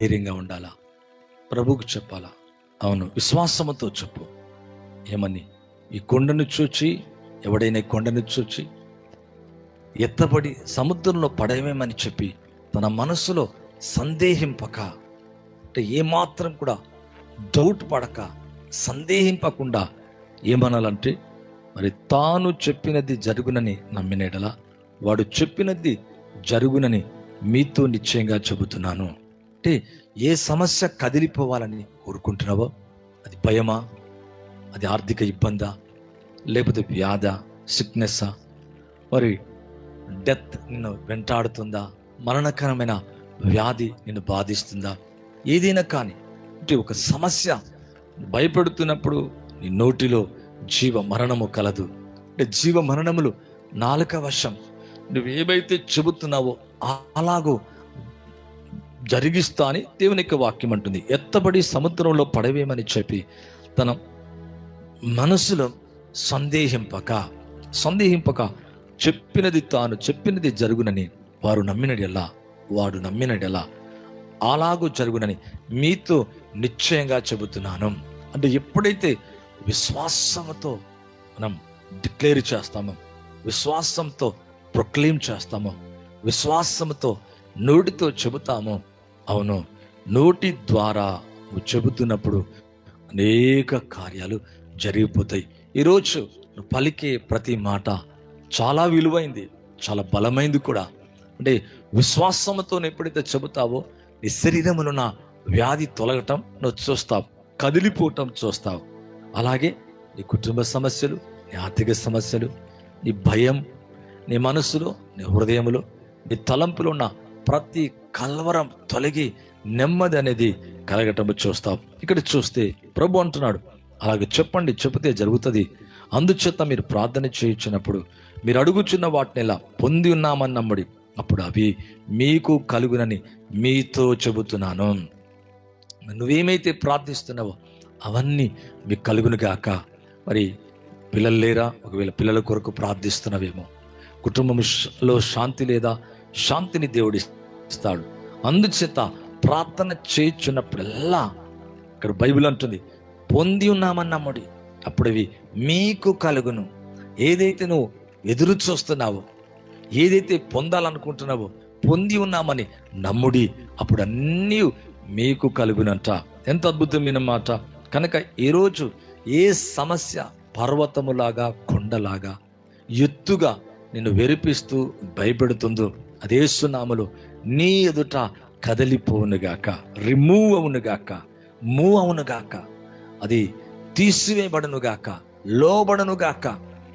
ధైర్యంగా ఉండాలా? ప్రభువుకు చెప్పాలా? అవును విశ్వాసముతో చెప్పు. ఏమని? ఈ కొండను చూచి ఎవడైనా కొండను చూచి ఎత్తబడి సముద్రంలో పడవేమని చెప్పి తన మనసులో సందేహింపక అంటే ఏమాత్రం కూడా డౌట్ పడక సందేహింపకుండా ఏమనాలంటే మరి తాను చెప్పినది జరుగునని నమ్మినేడలా వాడు చెప్పినది జరుగునని మీతో నిశ్చయంగా చెబుతున్నాను. అంటే ఏ సమస్య కదిలిపోవాలని కోరుకుంటున్నావో? అది భయమా? అది ఆర్థిక ఇబ్బందా? లేకపోతే వ్యాధ? సిక్నెస్సా? మరి డెత్ నిన్ను వెంటాడుతుందా? మరణకరమైన వ్యాధి నిన్ను బాధిస్తుందా? ఏదైనా కానీ అంటే ఒక సమస్య భయపెడుతున్నప్పుడు నీ నోటిలో జీవ మరణము కలదు. అంటే జీవ మరణములు నాలుక వశం. నువ్వు ఏమైతే చెబుతున్నావో అలాగో జరిగిస్తా అని దేవుని యొక్క వాక్యం అంటుంది. ఎత్తబడి సముద్రంలో పడవేమని చెప్పి తన మనసులో సందేహింపక సందేహింపక చెప్పినది తాను చెప్పినది జరుగునని వారు నమ్మినడెలా వాడు నమ్మినడెలా అలాగూ జరుగునని మీతో నిశ్చయంగా చెబుతున్నాను. అంటే ఎప్పుడైతే విశ్వాసంతో మనం డిక్లేర్ చేస్తామో విశ్వాసంతో ప్రొక్లెయిమ్ చేస్తామో విశ్వాసంతో నోటితో చెబుతామో అవును. నోటి ద్వారా నువ్వు చెబుతున్నప్పుడు అనేక కార్యాలు జరిగిపోతాయి. ఈరోజు నువ్వు పలికే ప్రతి మాట చాలా విలువైంది చాలా బలమైంది కూడా. అంటే విశ్వాసంతో ఎప్పుడైతే చెబుతావో నీ శరీరములో ఉన్న వ్యాధి తొలగటం నువ్వు చూస్తావు కదిలిపోవటం చూస్తావు. అలాగే నీ కుటుంబ సమస్యలు నీ ఆర్థిక సమస్యలు నీ భయం నీ మనసులో నీ హృదయంలో నీ తలంపులో ఉన్న ప్రతి కలవరం తొలగి నెమ్మది అనేది కలగటం చూస్తాం. ఇక్కడ చూస్తే ప్రభు అంటున్నాడు అలాగే చెప్పండి చెబితే జరుగుతుంది. అందుచేత మీరు ప్రార్థన చేయించినప్పుడు మీరు అడుగుచున్న వాటిని ఎలా పొంది ఉన్నామని నమ్మడి. అప్పుడు అవి మీకు కలుగునని మీతో చెబుతున్నాను. నువ్వేమైతే ప్రార్థిస్తున్నావో అవన్నీ మీకు కలుగును గాక. మరి పిల్లలు లేరా? ఒకవేళ పిల్లల కొరకు ప్రార్థిస్తున్నవేమో. కుటుంబంలో శాంతి లేదా? శాంతిని దేవుడి ఇస్తాడు అందుచేత ప్రార్థన చేయించున్నప్పుడల్లా ఇక్కడ బైబిల్ అంటుంది పొంది ఉన్నామని నమ్ముడి అప్పుడు మీకు కలుగును. ఏదైతే నువ్వు ఎదురు చూస్తున్నావో ఏదైతే పొందాలనుకుంటున్నావో పొంది ఉన్నామని నమ్ముడి అప్పుడు అన్నీ మీకు కలుగునంట. ఎంత అద్భుతమైన మాట. కనుక ఈరోజు ఏ సమస్య పర్వతములాగా కొండలాగా ఎత్తుగా నిన్ను వెరిపిస్తూ భయపెడుతుందో అదే సునామలు నీ ఎదుట కదలిపోవునుగాక రిమూవ్ అవునుగాక మూవ్ అవునుగాక అది తీసివేయబడనుగాక లోబడనుగాక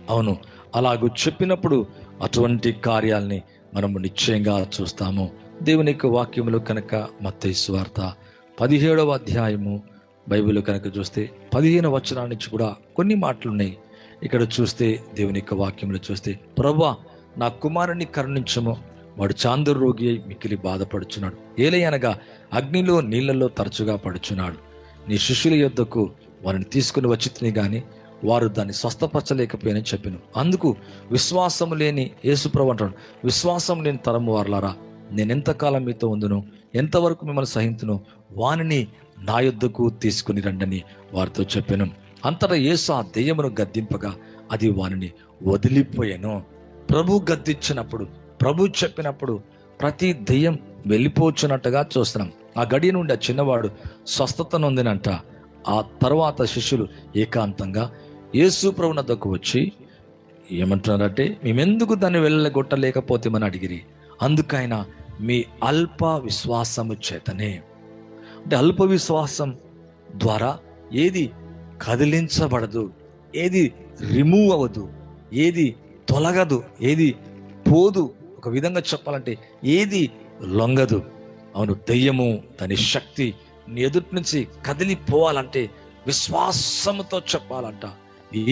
అవును అలాగూ చెప్పినప్పుడు అటువంటి కార్యాల్ని మనము నిశ్చయంగా చూస్తాము. దేవుని యొక్క వాక్యములు కనుక మత్తయి వార్త పదిహేడవ అధ్యాయము బైబిల్ కనుక చూస్తే పదిహేను వచనాల నుంచి కూడా కొన్ని మాటలున్నాయి. ఇక్కడ చూస్తే దేవుని యొక్క వాక్యములు చూస్తే ప్రభా నా కుమారుని కరుణించము వాడు చాందరు రోగి అయి మిక్కిలి బాధపడుచున్నాడు. ఏలయనగా అగ్నిలో నీళ్ళలో తరచుగా పడుచున్నాడు. నీ శిష్యుల యొద్దకు వారిని తీసుకుని వచ్చితిని గాని వారు దాన్ని స్వస్థపరచలేకపోయానని చెప్పాను. అందుకు విశ్వాసం లేని యేసుప్రభు అంటాడు. విశ్వాసం లేని తరము వారలారా నేను ఎంతకాలం మీతో ఉందును ఎంతవరకు మిమ్మల్ని సహించును? వానిని నా యొద్దకు తీసుకుని రండని వారితో చెప్పాను. అంతటా యేసు ఆ దెయ్యమును గద్దింపగా అది వానిని వదిలిపోయాను. ప్రభు గద్దించినప్పుడు ప్రభు చెప్పినప్పుడు ప్రతి దెయ్యం వెళ్ళిపోవచ్చున్నట్టుగా చూస్తున్నాం. ఆ గడియ నుండి ఆ చిన్నవాడు స్వస్థత నొందినంట. ఆ తర్వాత శిష్యులు ఏకాంతంగా యేసు ప్రభునద్దకు వచ్చి ఏమంటున్నారంటే మేమెందుకు దాన్ని వెళ్ళగొట్టలేకపోతేమని అడిగిరి. అందుకైన మీ అల్ప విశ్వాసము చేతనే. అంటే అల్ప విశ్వాసం ద్వారా ఏది కదిలించబడదు ఏది రిమూవ్ అవ్వదు ఏది తొలగదు ఏది పోదు ఒక విధంగా చెప్పాలంటే ఏది లొంగదు. అవును దెయ్యము దాని శక్తి నీ ఎదుటి నుంచి కదిలిపోవాలంటే విశ్వాసముతో చెప్పాలంట.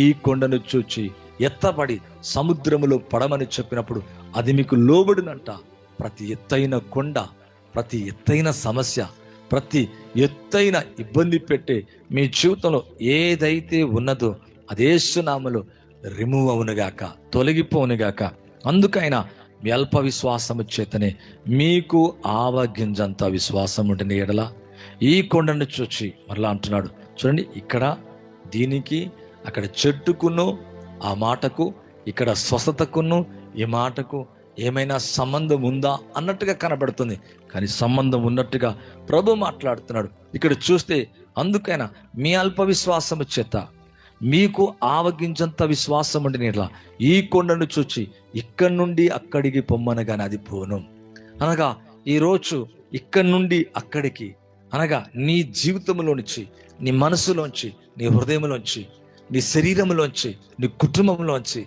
ఈ కొండను చూచి ఎత్తబడి సముద్రములో పడమని చెప్పినప్పుడు అది మీకు లోబడినంట. ప్రతి ఎత్తైన కొండ ప్రతి ఎత్తైన సమస్య ప్రతి ఎత్తైన ఇబ్బంది పెట్టే మీ జీవితంలో ఏదైతే ఉన్నదో అదే సునామలో రిమూవ్ అవునుగాక తొలగిపోనుగాక అందుకైనా మీ అల్ప విశ్వాసము చేతనే మీకు ఆవగింజంత విశ్వాసం ఉంటుంది ఎడల. ఈ కొండను చూచి మరలా అంటున్నాడు. చూడండి ఇక్కడ దీనికి అక్కడ చెట్టుకును ఆ మాటకు ఇక్కడ స్వస్థతకును ఈ మాటకు ఏమైనా సంబంధం ఉందా అన్నట్టుగా కనబడుతుంది. కానీ సంబంధం ఉన్నట్టుగా ప్రభు మాట్లాడుతున్నాడు. ఇక్కడ చూస్తే అందుకైనా మీ అల్ప విశ్వాసము చేత మీకు ఆవగించంత విశ్వాసం ఉండి నీట్లా ఈ కొండను చూచి ఇక్కడి నుండి అక్కడికి పొమ్మనగానే అది పోను. అనగా ఈరోజు ఇక్కడి నుండి అక్కడికి అనగా నీ జీవితంలోంచి నీ మనసులోంచి నీ హృదయంలోంచి నీ శరీరంలోంచి నీ కుటుంబంలోంచి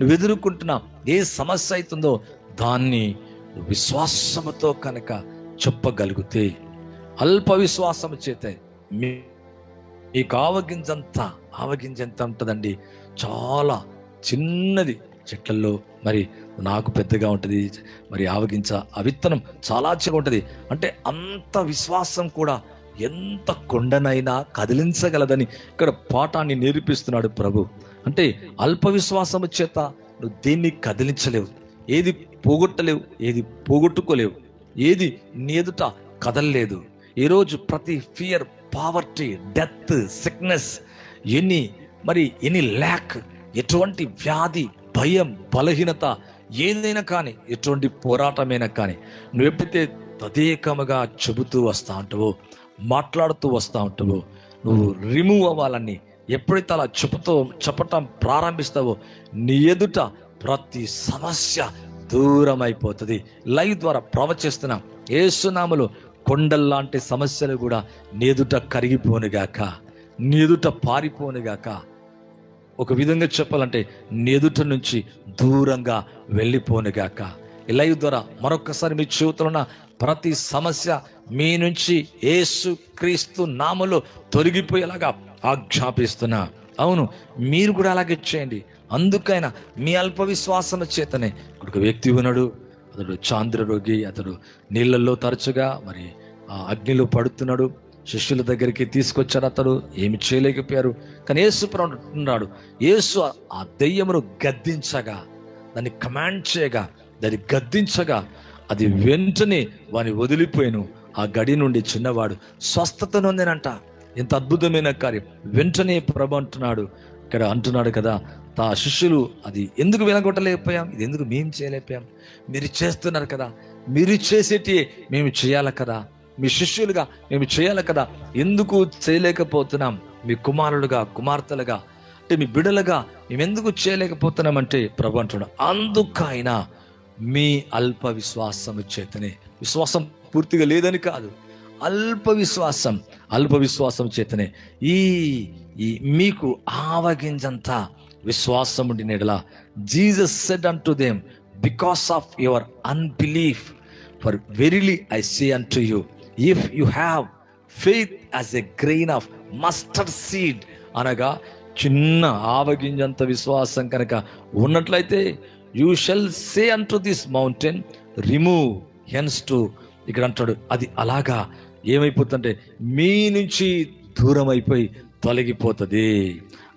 నువ్వు ఎదుర్కొంటున్న ఏ సమస్య అవుతుందో దాన్ని విశ్వాసముతో కనుక చెప్పగలిగితే అల్ప విశ్వాసము చేత మీ మీకు ఆవగింజంత ఆవగింజంత ఉంటుందండి? చాలా చిన్నది. చెట్లలో మరి నాకు పెద్దగా ఉంటుంది. మరి ఆవగించ ఆ విత్తనం చాలా చిన్నగా ఉంటుంది. అంటే అంత విశ్వాసం కూడా ఎంత కొండనైనా కదిలించగలదని ఇక్కడ పాఠాన్ని నేర్పిస్తున్నాడు ప్రభు. అంటే అల్ప విశ్వాసము చేత నువ్వు దేన్ని కదిలించలేవు. ఏది పోగొట్టలేవు ఏది పోగొట్టుకోలేవు. ఏది నీ ఎదుట కదలలేదు. ఈరోజు ప్రతి ఫియర్ పావర్టీ డెత్ సిక్నెస్ ఎన్ని మరి ఎన్ని ల్యాక్ ఎటువంటి వ్యాధి భయం బలహీనత ఏదైనా కానీ ఎటువంటి పోరాటమైనా కానీ నువ్వు ఎప్పుడైతే తదేకముగా చెబుతూ వస్తూ ఉంటావో మాట్లాడుతూ వస్తూ ఉంటావో నువ్వు రిమూవ్ అవ్వాలని ఎప్పుడైతే అలా చెబుతూ చెప్పటం ప్రారంభిస్తావో నీ ఎదుట ప్రతి సమస్య దూరం అయిపోతుంది లైవ్ ద్వారా ప్రవచిస్తున్నాం. ఏసునాములు కొండల్లాంటి సమస్యలు కూడా నేదుట కరిగిపోనుగాక నేదుట పారిపోనుగాక ఒక విధంగా చెప్పాలంటే నేదుట నుంచి దూరంగా వెళ్ళిపోనుగాక లైవ్ ద్వారా మరొకసారి మీ జీవితంలో ప్రతి సమస్య మీ నుంచి ఏసు క్రీస్తు నామలో తొలగిపోయేలాగా ఆజ్ఞాపిస్తున్నా. అవును మీరు కూడా అలాగే చేయండి. అందుకైనా మీ అల్ప విశ్వాసన చేతనే ఒక వ్యక్తి ఉన్నాడు. అతడు చాంద్ర రోగి అతడు నీళ్ళల్లో తరచుగా మరి ఆ అగ్నిలో పడుతున్నాడు. శిష్యుల దగ్గరికి తీసుకొచ్చారు అతడు. ఏమి చేయలేకపోయారు. కానీ యేసు ఉన్నాడు యేసు ఆ దెయ్యమును గద్దించగా దాన్ని కమాండ్ చేయగా దాన్ని గద్దించగా అది వెంటనే వాని వదిలిపోయాను. ఆ గడి నుండి చిన్నవాడు స్వస్థత నొందినంట. ఎంత అద్భుతమైన కార్యం. వెంటనే ప్రభు అంటున్నాడు. ఇక్కడ అంటున్నాడు కదా తా శిష్యులు అది ఎందుకు వినగొట్టలేకపోయాం ఇది ఎందుకు మేము చేయలేకపోయాం? మీరు చేస్తున్నారు కదా మీరు చేసేటి మేము చేయాలి కదా మీ శిష్యులుగా మేము చేయాలి కదా ఎందుకు చేయలేకపోతున్నాం? మీ కుమారులుగా కుమార్తెలుగా అంటే మీ బిడలుగా మేము ఎందుకు చేయలేకపోతున్నామంటే ప్రభు అంటున్నాడు అందుకైనా మీ అల్ప విశ్వాసము చేతనే. విశ్వాసం పూర్తిగా లేదని కాదు అల్ప విశ్వాసం అల్ప విశ్వాసం చేతనే. ఈ ఈ మీకు ఆవగింజంతా విశ్వాసం ఉండి నెడలా. Jesus said unto them because of your unbelief for verily I say unto you if you have faith as a grain of mustard seed అనగా చిన్న ఆవగింజంత విశ్వాసం కనుక ఉన్నట్లయితే you shall say unto this mountain remove hence to ఇక్కడ అంటాడు అది అలాగా ఏమైపోతుందంటే మీ నుంచి దూరం అయిపోయి తొలగిపోతుంది.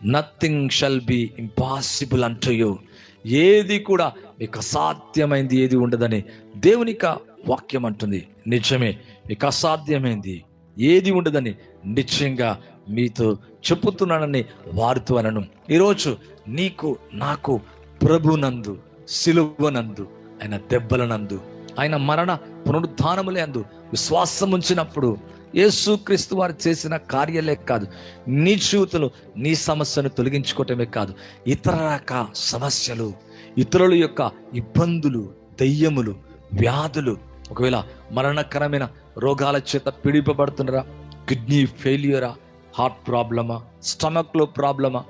నథింగ్ షల్ బి ఇంపాసిబుల్ అంటూ యూ ఏది కూడా మీకు అసాధ్యమైంది ఏది ఉండదని దేవునిక వాక్యం అంటుంది. నిజమే మీకు అసాధ్యమైంది ఏది ఉండదని నిశ్చయంగా మీతో చెప్పుతున్నానని వారితో అనను. ఈరోజు నీకు నాకు ప్రభునందు సిలువనందు ఆయన దెబ్బలనందు ఆయన మరణ పునరుద్ధానములే అందు విశ్వాసం ఉంచినప్పుడు యేసుక్రీస్తు వారు చేసిన కార్యాలే కాదు నీ జీవితంలో నీ సమస్యను తొలగించుకోవటమే కాదు ఇతర రక సమస్యలు ఇతరుల యొక్క ఇబ్బందులు దయ్యములు వ్యాధులు ఒకవేళ మరణకరమైన రోగాల చేత పీడిపబడుతున్నారా? కిడ్నీ ఫెయిల్యూరా? హార్ట్ ప్రాబ్లమా? స్టమక్లో ప్రాబ్లమా?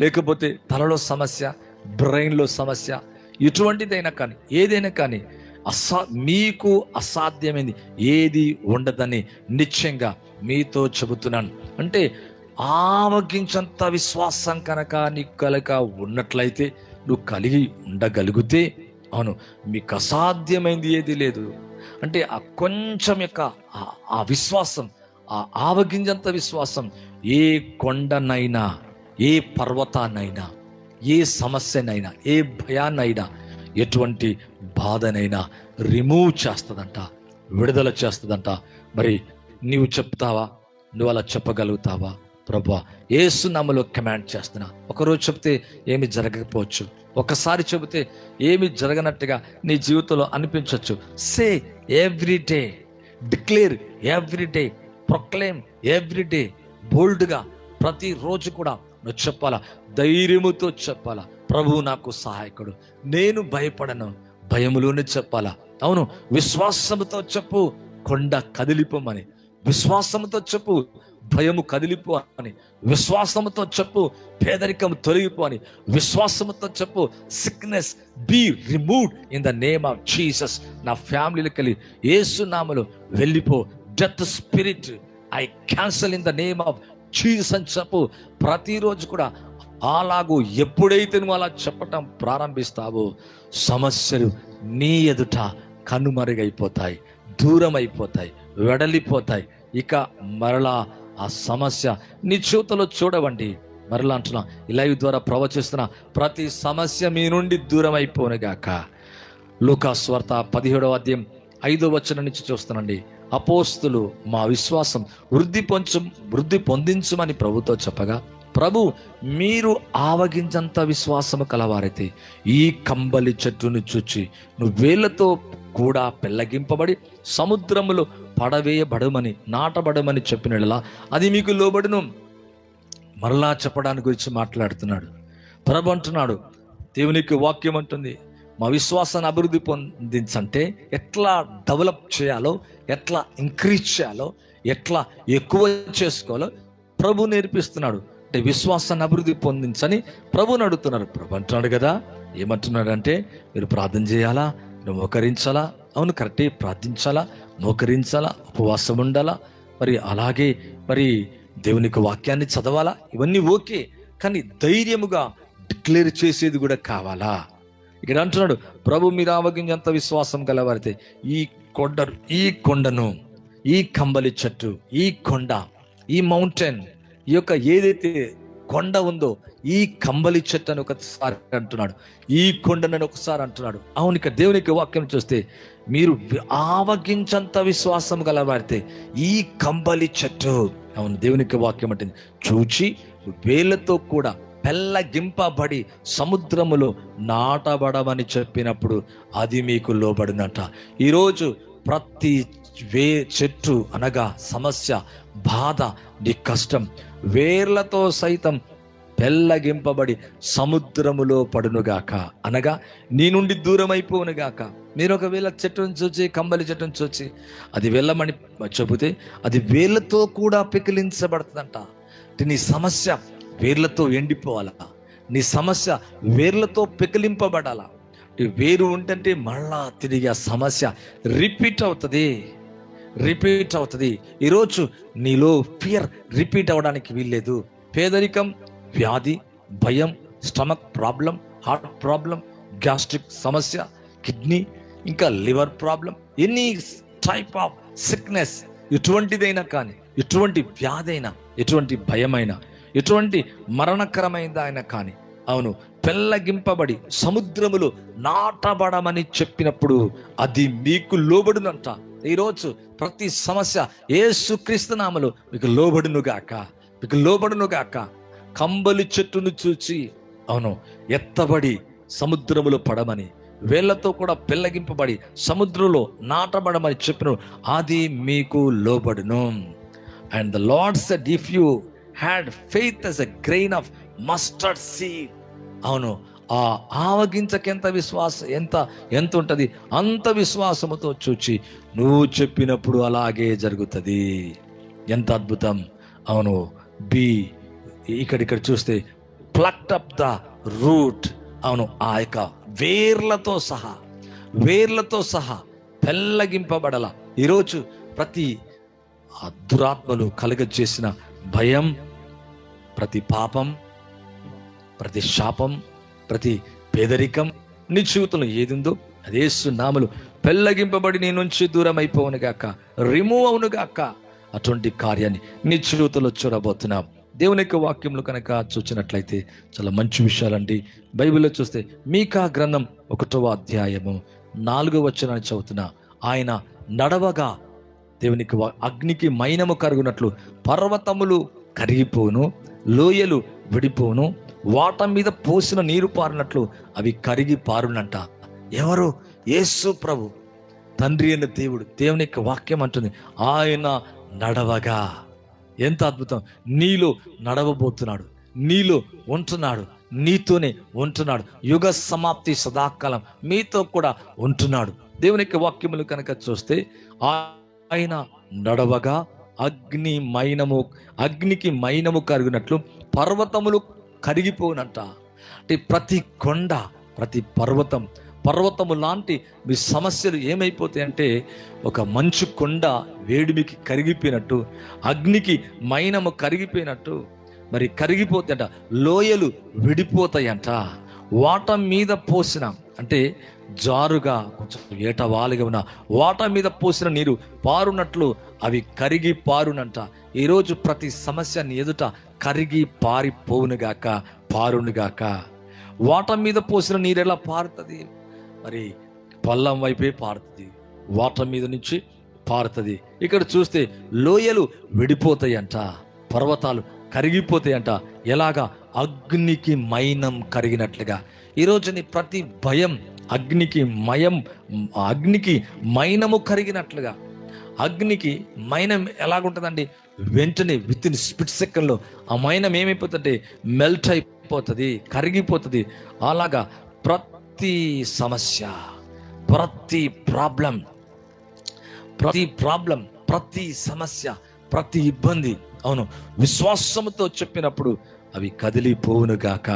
లేకపోతే తలలో సమస్య బ్రెయిన్లో సమస్య? ఎటువంటిదైనా కానీ ఏదైనా కానీ అసా మీకు అసాధ్యమైంది. ఏది ఉండదని నిశ్చయంగా మీతో చెబుతున్నాను. అంటే ఆవగించంత విశ్వాసం కనుక నీకు కనుక ఉన్నట్లయితే నువ్వు కలిగి ఉండగలిగితే అవును మీకు అసాధ్యమైంది ఏది లేదు. అంటే ఆ కొంచెం యొక్క ఆ- విశ్వాసం ఆ ఆవగింజంత విశ్వాసం ఏ కొండనైనా ఏ పర్వతాన్నైనా ఏ సమస్యనైనా ఏ భయాన్నైనా ఎటువంటి బాధనైనా రిమూవ్ చేస్తుందంట విడుదల చేస్తుందంట. మరి నీవు చెప్తావా? నువ్వు అలా చెప్పగలుగుతావా? ప్రభా ఏసునామలో కమాండ్ చేస్తున్నా. ఒకరోజు చెప్తే ఏమి జరగకపోవచ్చు. ఒకసారి చెబితే ఏమి జరగనట్టుగా నీ జీవితంలో అనిపించవచ్చు say every day declare every day proclaim every day బోల్డ్గా ప్రతిరోజు కూడా నువ్వు చెప్పాలా? ధైర్యముతో చెప్పాలా? ప్రభువు నాకు సహాయకుడు. నేను భయపడను. భయములోనే చెప్పాలా? అవును విశ్వాసముతో చెప్పు కొండ కదిలిపోమని. విశ్వాసముతో చెప్పు భయము కదిలిపో అని. విశ్వాసముతో చెప్పు పేదరికం తొలగిపో అని. విశ్వాసముతో చెప్పు sickness be removed in the name of Jesus నా ఫ్యామిలీకి వెళ్ళి ఏసునామలు వెళ్ళిపో. Death spirit I cancel in the name of Jesus అని చెప్పు. ప్రతిరోజు కూడా అలాగూ ఎప్పుడైతే నువ్వు అలా చెప్పటం ప్రారంభిస్తావో సమస్యలు నీ ఎదుట కనుమరుగైపోతాయి దూరం అయిపోతాయి వెడలిపోతాయి. ఇక మరలా ఆ సమస్య నీ చూతలో చూడవండి. మరలా అంటున్నా లైవ్ ద్వారా ప్రవచిస్తున్న ప్రతి సమస్య మీ నుండి దూరం అయిపోనుగాక లూకాస్వార్త పదిహేడవ అధ్యాయం ఐదో వచ్చిన నుంచి చూస్తానండి అపోస్తులు మా విశ్వాసం వృద్ధి పొంచు వృద్ధి పొందించుమని ప్రభుతో చెప్పగా ప్రభు మీరు ఆవగించంత విశ్వాసము కలవారైతే ఈ కంబలి చెట్టును చూచి నువ్వు వేళ్ళతో కూడా పెళ్ళగింపబడి సముద్రములో పడవేయబడమని నాటబడమని చెప్పినలా అది మీకు లోబడును. మరలా చెప్పడానికి గురించి మాట్లాడుతున్నాడు. ప్రభు అంటున్నాడు దేవునికి వాక్యం అంటుంది మా విశ్వాసాన్ని అభివృద్ధి పొందించంటే ఎట్లా డెవలప్ చేయాలో ఎట్లా ఇంక్రీజ్ చేయాలో ఎట్లా ఎక్కువ చేసుకోవాలో ప్రభు నేర్పిస్తున్నాడు. అంటే విశ్వాసాన్ని అభివృద్ధి పొందించని ప్రభుని అడుగుతున్నారు ప్రభు అంటున్నాడు కదా ఏమంటున్నాడు అంటే మీరు ప్రార్థన చేయాలా? నువ్వు మోకరించాలా? అవును కరెక్టే ప్రార్థించాలా? మోకరించాలా? ఉపవాసం ఉండాలా? మరి అలాగే మరి దేవునికి వాక్యాన్ని చదవాలా? ఇవన్నీ ఓకే కానీ ధైర్యముగా డిక్లేర్ చేసేది కూడా కావాలా? ఇక్కడ అంటున్నాడు ప్రభు మీద ఆవగించేంత విశ్వాసం కలవారితే ఈ కొండ ఈ కొండను ఈ కంబలి చెట్టు ఈ కొండ ఈ మౌంటైన్ ఈ యొక్క ఏదైతే కొండ ఉందో ఈ కంబలి చెట్టు అని ఒకసారి అంటున్నాడు. ఈ కొండనని ఒకసారి అంటున్నాడు. అవును ఇక దేవునికి వాక్యం చూస్తే మీరు ఆవగించంత విశ్వాసం గలవారితే ఈ కంబలి చెట్టు. అవును దేవునికి వాక్యం అంటుంది. చూచి వేళ్ళతో కూడా పెళ్ళగింపబడి సముద్రములో నాటబడమని చెప్పినప్పుడు అది మీకు లోబడినట. ఈరోజు ప్రతి వే చెట్టు అనగా సమస్య బాధ నీ కష్టం వేర్లతో సైతం పెళ్ళగింపబడి సముద్రములో పడునుగాక. అనగా నీ నుండి దూరం మీరు ఒకవేళ చెట్టును చూచి కంబలి చెట్టును చూచి అది వెళ్ళమని చెబితే అది వేళ్ళతో కూడా పెకిలించబడుతుందంట. నీ సమస్య వేర్లతో ఎండిపోవాలా? నీ సమస్య వేర్లతో పెకిలింపబడాలా? వేరు ఉంటే మళ్ళా తిరిగి ఆ సమస్య రిపీట్ అవుతుంది. రిపీట్ అవుతుంది. ఈరోజు నీలో ఫియర్ రిపీట్ అవ్వడానికి వీల్లేదు. పేదరికం వ్యాధి భయం stomach problem heart problem gastric సమస్య కిడ్నీ ఇంకా liver problem any type of sickness ఎటువంటిదైనా కానీ ఎటువంటి వ్యాధి అయినా ఎటువంటి భయమైనా ఎటువంటి మరణకరమైనదైనా కానీ అవును పెళ్ళగింపబడి సముద్రములో నాటబడమని చెప్పినప్పుడు అది మీకు లోబడునంట. ఈరోజు ప్రతి సమస్య ఏసుక్రీస్తు నామలు మీకు లోబడునుగాక మీకు లోబడునుగాక. కంబలి చెట్టును చూచి అవును ఎత్తబడి సముద్రములో పడమని వేళ్ళతో కూడా పెళ్ళగింపబడి సముద్రంలో నాటబడమని చెప్పిన అది మీకు లోబడును. And the Lord said if you had faith as a grain of mustard seed అవును ఆ ఆవగించకెంత విశ్వాసం ఎంత ఎంత ఉంటుంది అంత విశ్వాసముతో చూచి నువ్వు చెప్పినప్పుడు అలాగే జరుగుతుంది. ఎంత అద్భుతం! అవును. బి ఇక్కడిక్కడ చూస్తే ప్లక్ట్ అప్ ద రూట్ అవును. ఆ యొక్క వేర్లతో సహా వేర్లతో సహా పెల్లగింపబడల. ఈరోజు ప్రతి దురాత్మలు కలుగజేసిన భయం ప్రతి పాపం ప్రతి శాపం ప్రతి పేదరికం నీ జీవితంలో ఏదిందో అదే సున్నాములు పెళ్ళగింపబడి నీ నుంచి దూరం అయిపోవునుగాక రిమూవ్ అవును గాక. అటువంటి కార్యాన్ని నీ జీవితంలో చూడబోతున్నాం. దేవుని యొక్క వాక్యంలో కనుక చూసినట్లయితే చాలా మంచి విషయాలండి. బైబిల్లో చూస్తే మీకా గ్రంథం ఒకటవ అధ్యాయము నాలుగో వచనాన్ని చదువుతున్నా ఆయన నడవగా దేవునికి అగ్నికి మైనము కరుగునట్లు పర్వతములు కరిగిపోను లోయలు విడిపోను వాటం మీద పోసిన నీరు పారినట్లు అవి కరిగి పారునంట. ఎవరు? యేసు ప్రభు. తండ్రి అయిన దేవుడు దేవుని యొక్క వాక్యం అంటుంది ఆయన నడవగా. ఎంత అద్భుతం. నీలో నడవబోతున్నాడు నీలో ఉంటున్నాడు నీతోనే ఉంటున్నాడు. యుగ సమాప్తి సదాకాలం మీతో కూడా ఉంటున్నాడు. దేవుని యొక్క వాక్యములు కనుక చూస్తే ఆయన నడవగా అగ్ని మైనము అగ్నికి మైనము కరిగినట్లు పర్వతములు కరిగిపోనంట అంటే ప్రతి కొండ ప్రతి పర్వతం పర్వతము లాంటి మీ సమస్యలు ఏమైపోతాయి అంటే ఒక మంచు కొండ వేడిమికి కరిగిపోయినట్టు అగ్నికి మైనము కరిగిపోయినట్టు మరి కరిగిపోతాయంట లోయలు విడిపోతాయంట. వాట మీద పోసిన అంటే జారుగా కొంచెం ఏటవాలుగా ఉన్న వాట మీద పోసిన నీరు పారునట్లు అవి కరిగి పారునంట. ఈరోజు ప్రతి సమస్య నీ ఎదుట కరిగి పారిపోవునుగాక పారునుగాక వాట మీద పోసిన నీరు ఎలా పారుతుంది? మరి పల్లం వైపే పారుతుంది. వాటర్ మీద నుంచి పారుతుంది. ఇక్కడ చూస్తే లోయలు విడిపోతాయంట పర్వతాలు కరిగిపోతాయంట. ఎలాగా? అగ్నికి మైనం కరిగినట్లుగా. ఈరోజు నీ ప్రతి భయం అగ్నికి మయం అగ్నికి మైనము కరిగినట్లుగా. అగ్నికి మైనం ఎలాగుంటుందండి? వెంటనే విత్ ఇన్ స్పిట్ సెకండ్లో ఆ మైనం ఏమైపోతుందంటే మెల్ట్ అయిపోతుంది కరిగిపోతుంది. అలాగా ప్రతి సమస్య ప్రతి ప్రాబ్లం ప్రతి ప్రాబ్లం ప్రతి సమస్య ప్రతి ఇబ్బంది అవును విశ్వాసముతో చెప్పినప్పుడు అవి కదిలిపోవును గాక.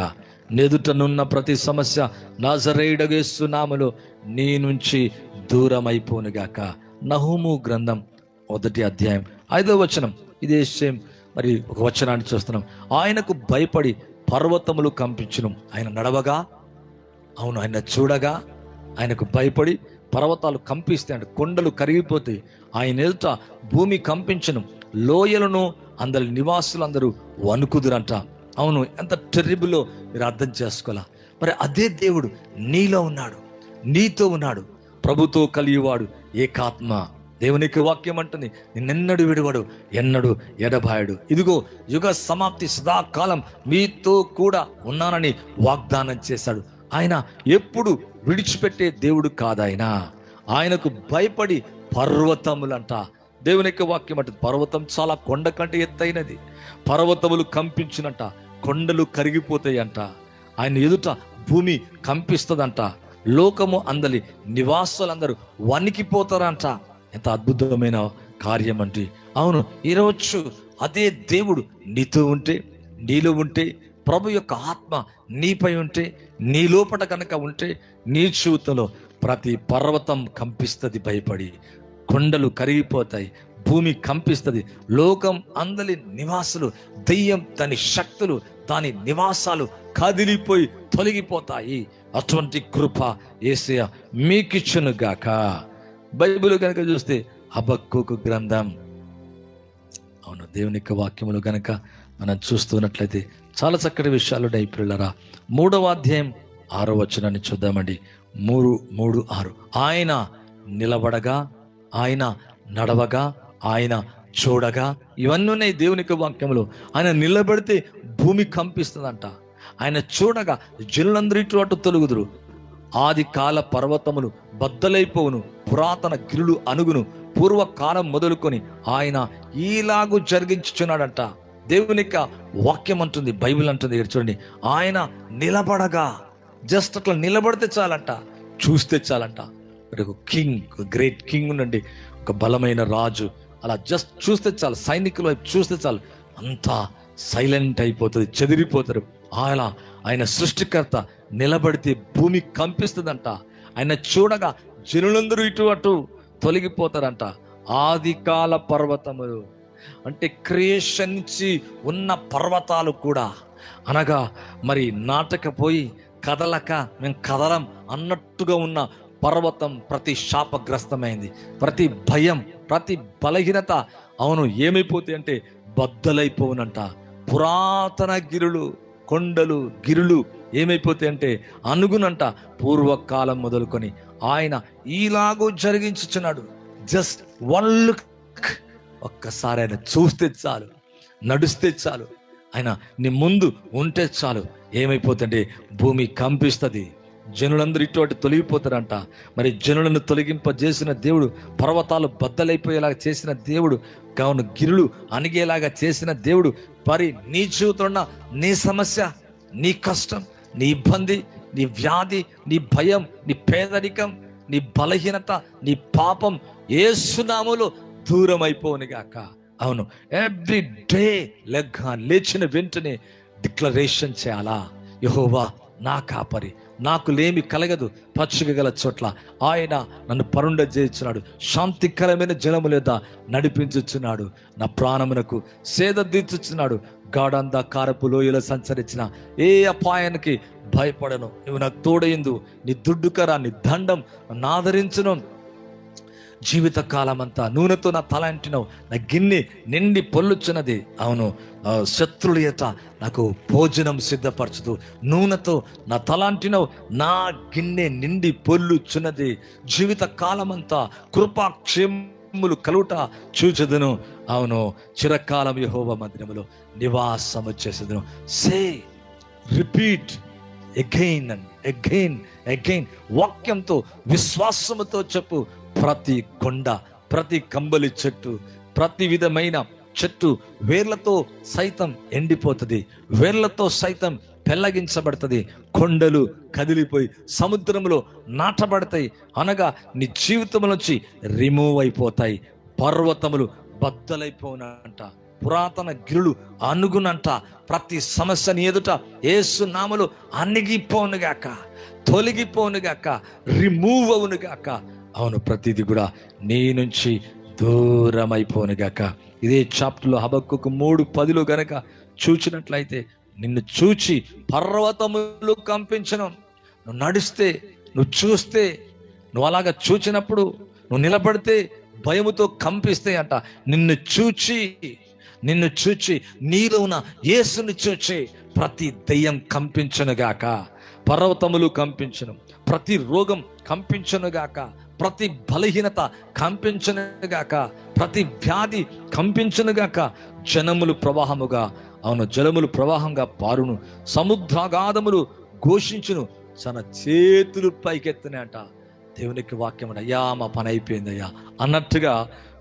నెదుటనున్న ప్రతి సమస్య నాజరేడగేస్తున్నాములో నీ నుంచి దూరం అయిపోనుగాక నహుము గ్రంథం మొదటి అధ్యాయం ఐదో వచనం. ఇదే సేమ్ మరి ఒక వచనాన్ని చూస్తున్నాం. ఆయనకు భయపడి పర్వతములు కంపించను. ఆయన నడవగా? అవును ఆయన చూడగా? ఆయనకు భయపడి పర్వతాలు కంపిస్తాయి కొండలు కరిగిపోతాయి ఆయన ఎదుట భూమి కంపించను. లోయలను అందరి నివాసులందరూ వణుకుదురంట. అవును ఎంత టెర్రిబుల్లో మీరు అర్థం చేసుకోవాలా? మరి అదే దేవుడు నీలో ఉన్నాడు నీతో ఉన్నాడు. ప్రభుతో కలిగివాడు ఏకాత్మ. దేవునికి వాక్యం అంటుంది నిన్నెన్నడు విడువడు ఎన్నడు ఎడబాయడు. ఇదిగో యుగ సమాప్తి సదాకాలం మీతో కూడా ఉన్నానని వాగ్దానం చేశాడు. ఆయన ఎప్పుడు విడిచిపెట్టే దేవుడు కాదాయన. ఆయనకు భయపడి పర్వతములంట. దేవుని వాక్యం అంటే పర్వతం చాలా కొండ కంటే ఎత్తైనది. పర్వతములు కంపించినట్ట కొండలు కరిగిపోతాయంట. ఆయన ఎదుట భూమి కంపిస్తుందంట. లోకము అందలి నివాసులందరూ వణికిపోతారంట. ఎంత అద్భుతమైన కార్యం అంటే. అవును ఈరోజు అదే దేవుడు నీతో ఉంటే నీలో ఉంటే ప్రభు యొక్క ఆత్మ నీపై ఉంటే నీ లోపట కనుక ఉంటే నీ జీవితంలో ప్రతి పర్వతం కంపిస్తుంది భయపడి కొండలు కరిగిపోతాయి భూమి కంపిస్తుంది లోకం అందలి నివాసులు దెయ్యం దాని శక్తులు దాని నివాసాలు కదిలిపోయి తొలగిపోతాయి. అటువంటి కృప ఏసయ మీకిచ్చునుగాక గాక. బైబిల్ కనుక చూస్తే హబక్కుకు గ్రంథం. అవును దేవుని యొక్క వాక్యములు కనుక మనం చూస్తున్నట్లయితే చాలా చక్కటి విషయాలు డైపిల్లరా మూడవ అధ్యాయం ఆరో వచనాన్ని చూద్దామండి. మూడు మూడు ఆరు. ఆయన నిలబడగా ఆయన నడవగా ఆయన చూడగా ఇవన్నీ ఉన్నాయి దేవుని యొక్క వాక్యములు. ఆయన నిలబడితే భూమి కంపిస్తుందంట. ఆయన చూడగా జనులందరూ ఇటు అటు తొలుగుదురు. ఆది కాల పర్వతములు బద్దలైపోవును పురాతన గిరులు అనుగును పూర్వకాలం మొదలుకొని ఆయన ఈలాగు జరిగించుచున్నాడంట. దేవుని యొక్క వాక్యం అంటుంది బైబిల్ అంటుంది ఇక్కడ చూడండి. ఆయన నిలబడగా జస్ట్ అట్లా నిలబడితే చాలంట చూస్తే చాలంట. ఒక కింగ్ గ్రేట్ కింగ్ ఉండండి ఒక బలమైన రాజు. అలా జస్ట్ చూస్తే చాలు సైనికుల వైపు చూస్తే చాలు అంతా సైలెంట్ అయిపోతుంది చెదిరిపోతారు. ఆయన ఆయన సృష్టికర్త నిలబడితే భూమి కంపిస్తుందంట. ఆయన చూడగా జనులందరూ ఇటు అటు తొలగిపోతారంట. ఆదికాల పర్వతములు అంటే క్రియేషన్ నుంచి ఉన్న పర్వతాలు కూడా. అనగా మరి నాటకపోయి కదలక మేము కదలం అన్నట్టుగా ఉన్న పర్వతం ప్రతి శాపగ్రస్తమైంది. ప్రతి భయం ప్రతి బలహీనత అవును ఏమైపోతాయి అంటే బద్దలైపోవునంట. పురాతన గిరులు. కొండలు గిరులు ఏమైపోతాయి అంటే అనుగునంట పూర్వకాలం మొదలుకొని ఆయన ఈలాగూ జరిగించుచున్నాడు. జస్ట్ వన్ లుక్ ఒక్కసారి ఆయన చూస్తే చాలు నడిస్తే చాలు. ఆయన నీ ముందు ఉంటే చాలు. ఏమైపోతుంటే భూమి కంపిస్తుంది. జనులందరూ ఇటువంటి తొలగిపోతారంట. మరి జనులను తొలగింపజేసిన దేవుడు పర్వతాలు బద్దలైపోయేలాగా చేసిన దేవుడు కావున గిరులు అణిగేలాగా చేసిన దేవుడు. మరి నీ జీవితంలో నీ సమస్య నీ కష్టం నీ ఇబ్బంది నీ వ్యాధి నీ భయం నీ పేదరికం నీ బలహీనత నీ పాపం ఏసునాములు దూరం అయిపోనిగాక అవును ఎవ్రీ డే లెగ్గా లేచిన వెంటనే డిక్లరేషన్ చేయాలా? యహోవా నా కాపరి నాకు లేమి కలగదు పచ్చిక గల చోట్ల. ఆయన నన్ను పరుండ చేయించున్నాడు శాంతికరమైన జలము లేదా నడిపించుచున్నాడు. నా ప్రాణమునకు సేద తీర్చుచున్నాడు గాఢంద కారపు లోయలో సంచరించిన ఏ అపాయానికి భయపడను. నువ్వు నాకు తోడైందు నీ దుడ్డుకర నీ దండం నాదరించును. జీవితకాలం అంతా నూనెతో నా తల అంటినవు. నా గిన్నె నిండి పొల్లుచున్నది. అవును ఆ, శత్రుల చేత నాకు భోజనం సిద్ధపరచుతూ నూనెతో నా తలాంటినవు నా గిన్నె నిండి పొల్లుచున్నది. జీవిత కాలమంతా కృపాక్షేములు కలుట చూచదును. అవును చిరకాలం యహోవ మందిరములో నివాసం వచ్చేసేదను say repeat again and again again వాక్యంతో విశ్వాసముతో చెప్పు. ప్రతి కొండ ప్రతి కంబలి చెట్టు ప్రతి విధమైన చెట్టు వేర్లతో సైతం ఎండిపోతుంది. వేర్లతో సైతం పెళ్ళగించబడుతుంది కొండలు కదిలిపోయి సముద్రంలో నాటబడతాయి. అనగా నీ జీవితం నుంచి రిమూవ్ అయిపోతాయి. పర్వతములు బద్దలైపోనంట పురాతన గిరులు అనుగునంట ప్రతి సమస్యని ఎదుట ఏసు నామలు అణిగిపోనుగాక తొలగిపోనుగాక రిమూవ్ అవునుగాక అవును ప్రతిది కూడా నీ నుంచి దూరం అయిపోనుగాక ఇదే చాప్టర్లో హబక్కుకు మూడు పదిలో గనక చూచినట్లయితే నిన్ను చూచి పర్వతములు కంపించను. నువ్వు నడిస్తే నువ్వు చూస్తే నువ్వు అలాగా చూచినప్పుడు నువ్వు నిలబడితే భయముతో కంపిస్తే అంట. నిన్ను చూచి నిన్ను చూచి నీలో ఉన్న యేసుని చూచి ప్రతి దయ్యం కంపించనుగాక. పర్వతములు కంపించను ప్రతి రోగం కంపించనుగాక. ప్రతి బలహీనత కంపించనుగాక ప్రతి వ్యాధి కంపించనుగాక జనములు ప్రవాహముగా అవును జలములు ప్రవాహంగా పారును. సముద్రాగాధములు ఘోషించును. తన చేతులు పైకెత్తినాట దేవునికి వాక్యం అయ్యా మా పని అయిపోయింది అయ్యా అన్నట్టుగా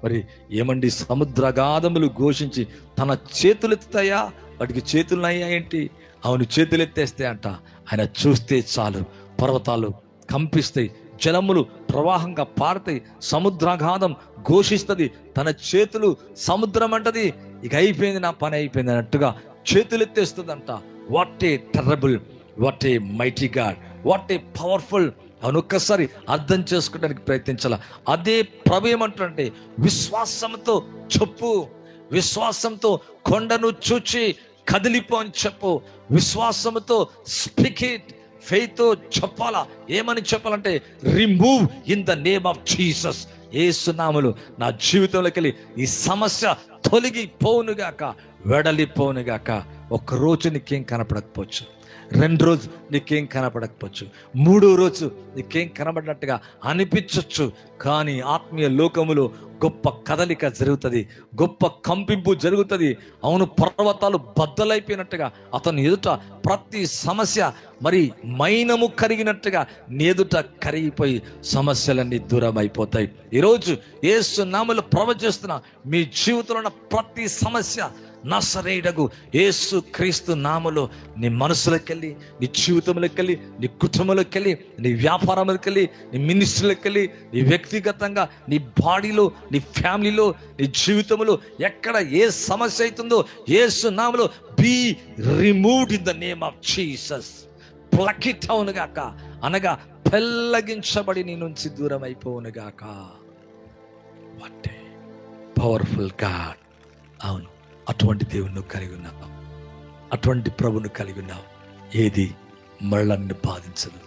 మరి ఏమండి సముద్రగాధములు ఘోషించి తన చేతులు ఎత్తుతాయా వాటికి చేతులు అయ్యా ఏంటి? అవును చేతులు ఎత్తేస్తే అంట ఆయన చూస్తే చాలు పర్వతాలు కంపిస్తాయి జలములు ప్రవాహంగా పారుతాయి. సముద్రాఘాతం ఘోషిస్తుంది. తన చేతులు సముద్రం అంటది ఇక అయిపోయింది నా పని అయిపోయింది అన్నట్టుగా చేతులు ఎత్తేస్తుందంట what a terrible what a mighty God what a powerful అవును ఒక్కసారి అర్థం చేసుకోవడానికి ప్రయత్నించాల. అదే ప్రభు ఏమంటాడంటే విశ్వాసంతో చెప్పు. విశ్వాసంతో కొండను చూచి కదిలిపో అని చెప్పు. విశ్వాసంతో స్పీక్ ఇట్ ఫెయిత్ చెప్పాలా? ఏమని చెప్పాలంటే remove in the name of Jesus. ఏసునాములు నా జీవితంలోకి వెళ్ళి ఈ సమస్య తొలగిపోనుగాక వెడలిపోనుగాక ఒక రోజు నీకేం కనపడకపోవచ్చు. రెండు రోజు నీకేం కనపడకపోవచ్చు. మూడో రోజు నీకేం కనబడినట్టుగా అనిపించవచ్చు కానీ ఆత్మీయ లోకములో గొప్ప కదలిక జరుగుతుంది గొప్ప కంపింపు జరుగుతుంది. అవును పర్వతాలు బద్దలైపోయినట్టుగా అతను ఎదుట ప్రతి సమస్య మరి మైనము కరిగినట్టుగా నీ ఎదుట కరిగిపోయి సమస్యలన్నీ దూరం అయిపోతాయి ఈరోజు ఏసు నామలు ప్రవచిస్తున్న మీ జీవితంలో ఉన్న ప్రతి సమస్య నసరేయుడగు యేసు క్రీస్తు నామలో నీ మనసులకెళ్ళి నీ జీవితంలోకెళ్ళి నీ కుటుంబంలోకెళ్ళి నీ వ్యాపారంలోకెళ్ళి నీ మినిస్టర్లకెళ్ళి నీ వ్యక్తిగతంగా నీ బాడీలో నీ ఫ్యామిలీలో నీ జీవితంలో ఎక్కడ ఏ సమస్య అవుతుందో యేసు నామలో be removed in the name of Jesus. ప్లకిట్ అవునుగాక అనగా పెల్లగించబడి నీ నుంచి దూరం అయిపోవునుగాక వాట్ పవర్ఫుల్ గాడ్. అవును. అటువంటి దేవుణ్ణి కలిగి ఉన్నావు అటువంటి ప్రభును కలిగి ఉన్నావు ఏది? మరలా నిన్ను బాధించదు.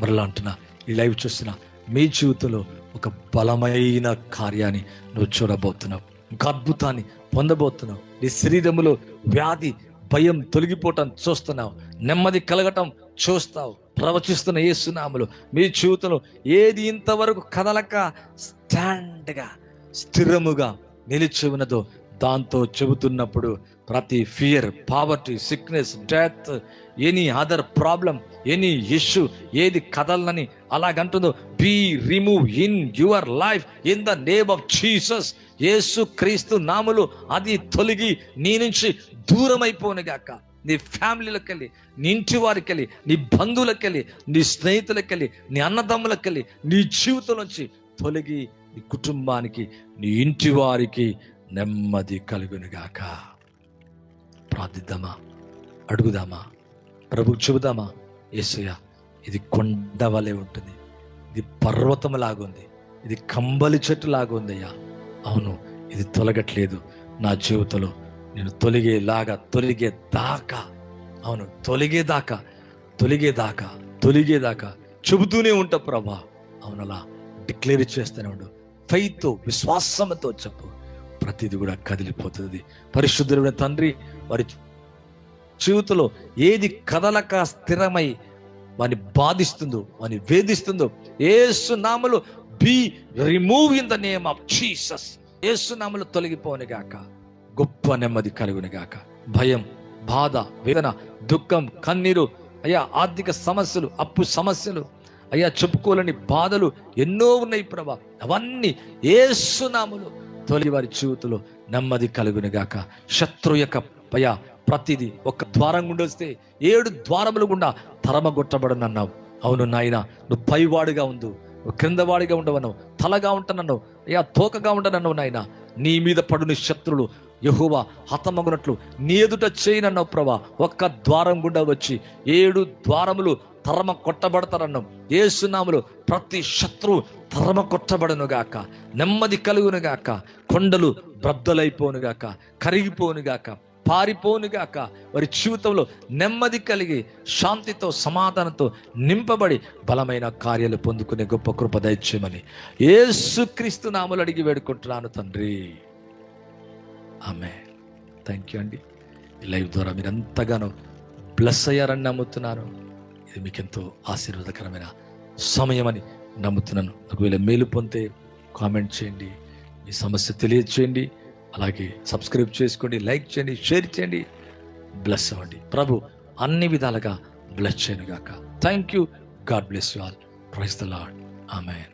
మరలా అంటున్నా ఈ లైవ్ చూసిన మీ జీవితంలో ఒక బలమైన కార్యాన్ని నువ్వు చూడబోతున్నావు. ఒక అద్భుతాన్ని పొందబోతున్నావు. నీ శరీరములో వ్యాధి భయం తొలగిపోవటం చూస్తున్నావు. నెమ్మది కలగటం చూస్తావు. ప్రవచిస్తున్న యేసునాములు మీ జీవితంలో ఏది ఇంతవరకు కదలక స్టాండ్గా స్థిరముగా నిలిచి ఉన్నదో దాంతో చెబుతున్నప్పుడు ప్రతి fear poverty sickness death any other problem any issue ఏది కదలని అలాగంటుందో be remove in your life in the name of Jesus Yesu Kristu నాములు అది తొలగి నీ నుంచి దూరమైపోనుగాక. నీ ఫ్యామిలీలోకి వెళ్ళి నీ ఇంటి వారికి వెళ్ళి నీ బంధువులకి వెళ్ళి నీ స్నేహితులకి వెళ్ళి నీ అన్నదమ్ములకి వెళ్ళి నీ జీవితం నుంచి తొలగి నీ కుటుంబానికి నీ ఇంటి వారికి నెమ్మది కలుగునుగాక. ప్రార్థిద్దామా? అడుగుదామా? ప్రభు చెబుదామా? ఏసయ్య ఇది కొండ వలె ఉంటుంది. ఇది పర్వతం లాగుంది ఇది కంబలి చెట్టు లాగుందయ్యా అవును ఇది తొలగట్లేదు. నా జీవితంలో నేను తొలిగేలాగా తొలిగే దాకా అవును తొలిగేదాకా తొలిగేదాకా తొలిగేదాకా చెబుతూనే ఉంటా ప్రభా. అవునలా డిక్లేర్ చేస్తూనే ఉండు. ఫైతో విశ్వాసంతో చెప్పు. ప్రతిది కూడా కదిలిపోతుంది. పరిశుద్ధులైన తండ్రి వారి జీవితంలో ఏది కదలక స్థిరమై వాని బాధిస్తుందో వాని వేధిస్తుందో Yesu నామలు be remove in the name of Jesus Yesu నామలు తొలగిపోని గాక. గొప్ప నెమ్మది కలుగుని గాక. భయం బాధ వేదన దుఃఖం కన్నీరు అయ్యా ఆర్థిక సమస్యలు అప్పు సమస్యలు అయ్యా చెప్పుకోలేని బాధలు ఎన్నో ఉన్నాయి ప్రభా. అవన్నీ ఏసునాములు తొలి వారి జీవితంలో నెమ్మది కలుగునిగాక శత్రు యొక్క పయ ప్రతిదీ ఒక ద్వారం గుండా వస్తే ఏడు ద్వారములు గుండా తరమగొట్టబడనన్నావు. అవును నాయన నువ్వు పైవాడుగా ఉండు క్రిందవాడిగా ఉండవను తలగా ఉంటానన్నావు అయ్యా తోకగా ఉండనన్నావు నాయన. నీ మీద పడుని శత్రులు యహోవా హతమగునట్లు నీ ఎదుట చేయనన్నావు ప్రభా. ఒక్క ద్వారం గుండా వచ్చి ఏడు ద్వారములు తరమ కొట్టబడతారన్నాం ఏసునాములు ప్రతి శత్రువు తరమ కొట్టబడను గాక నెమ్మది కలుగును గాక కొండలు బ్రద్దలైపోనుగాక గాక కరిగిపోను గాక పారిపోను గాక వారి జీవితంలో నెమ్మది కలిగి శాంతితో సమాధానంతో నింపబడి బలమైన కార్యాలు పొందుకునే గొప్ప కృప దయచేయమని ఏసుక్రీస్తు నాములు అడిగి వేడుకుంటున్నాను తండ్రి. ఆమె థ్యాంక్ యూ అండి. ఈ లైవ్ ద్వారా మీరు ఎంతగానో బ్లెస్ అయ్యారని నమ్ముతున్నాను. ఇది మీకు ఎంతో ఆశీర్వాదకరమైన సమయమని నమ్ముతున్నాను. ఒకవేళ మేలు పొందితే కామెంట్ చేయండి మీ సమస్య తెలియచేయండి అలాగే సబ్స్క్రైబ్ చేసుకోండి లైక్ చేయండి షేర్ చేయండి. బ్లెస్ అవ్వండి. ప్రభు అన్ని విధాలుగా బ్లెస్ చేయను గాక thank you. God bless you all. Praise the Lord amen.